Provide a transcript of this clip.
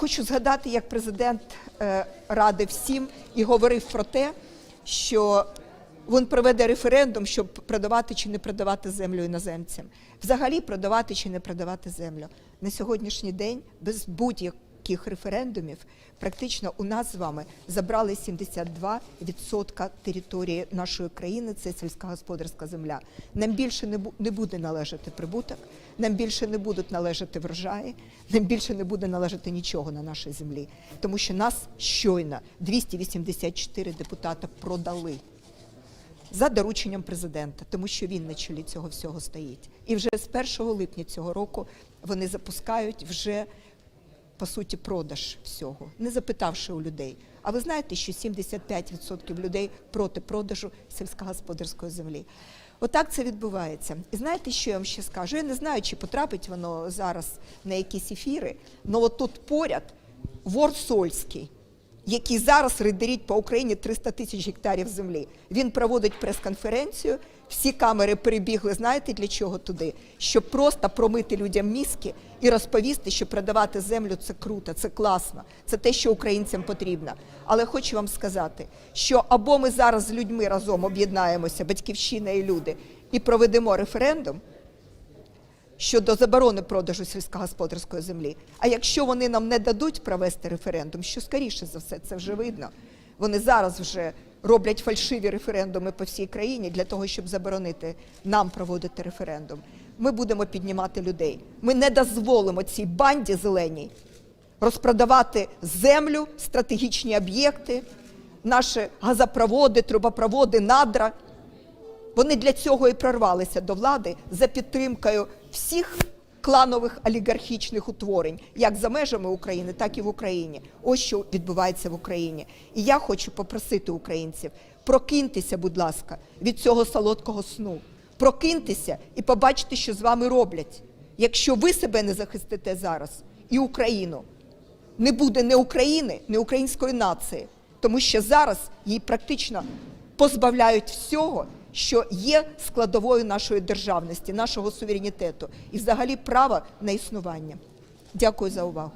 Хочу згадати, як президент е, радив всім і говорив про те, що він проведе референдум, щоб продавати чи не продавати землю іноземцям. Взагалі продавати чи не продавати землю. На сьогоднішній день без будь-яких референдумів практично у нас з вами забрали 72% території нашої країни. Це сільськогосподарська земля. Нам більше не буде належати прибуток, нам більше не будуть належати врожаї, нам більше не буде належати нічого на нашій землі, тому що нас щойно 284 депутата продали за дорученням президента, тому що він на чолі цього всього стоїть. І вже з 1 липня цього року вони запускають вже по суті продаж всього, не запитавши у людей. А ви знаєте, що 75% людей проти продажу сільськогосподарської землі. Отак це відбувається. І знаєте, що я вам ще скажу? Я не знаю, чи потрапить воно зараз на якісь ефіри, але тут поряд Ворсольський, який зараз рейдерить по Україні 300 тисяч гектарів землі. Він проводить прес-конференцію. Всі камери перебігли, знаєте для чого туди? Щоб просто промити людям мізки і розповісти, що продавати землю це круто, це класно, це те, що українцям потрібно. Але хочу вам сказати, що або ми зараз з людьми разом об'єднаємося, батьківщина і люди, і проведемо референдум щодо заборони продажу сільськогосподарської землі. А якщо вони нам не дадуть провести референдум, що скоріше за все це вже видно. Вони зараз вже роблять фальшиві референдуми по всій країні для того, щоб заборонити нам проводити референдум. Ми будемо піднімати людей. Ми не дозволимо цій банді зеленій розпродавати землю, стратегічні об'єкти, наші газопроводи, трубопроводи, надра. Вони для цього і прорвалися до влади за підтримкою всіх кланових олігархічних утворень, як за межами України, так і в Україні. Ось що відбувається в Україні. І я хочу попросити українців: прокиньтеся, будь ласка, від цього солодкого сну. Прокиньтеся і побачите, що з вами роблять. Якщо ви себе не захистите зараз і Україну, не буде ні України, ні української нації, тому що зараз її практично позбавляють всього, що є складовою нашої державності, нашого суверенітету і взагалі права на існування. Дякую за увагу.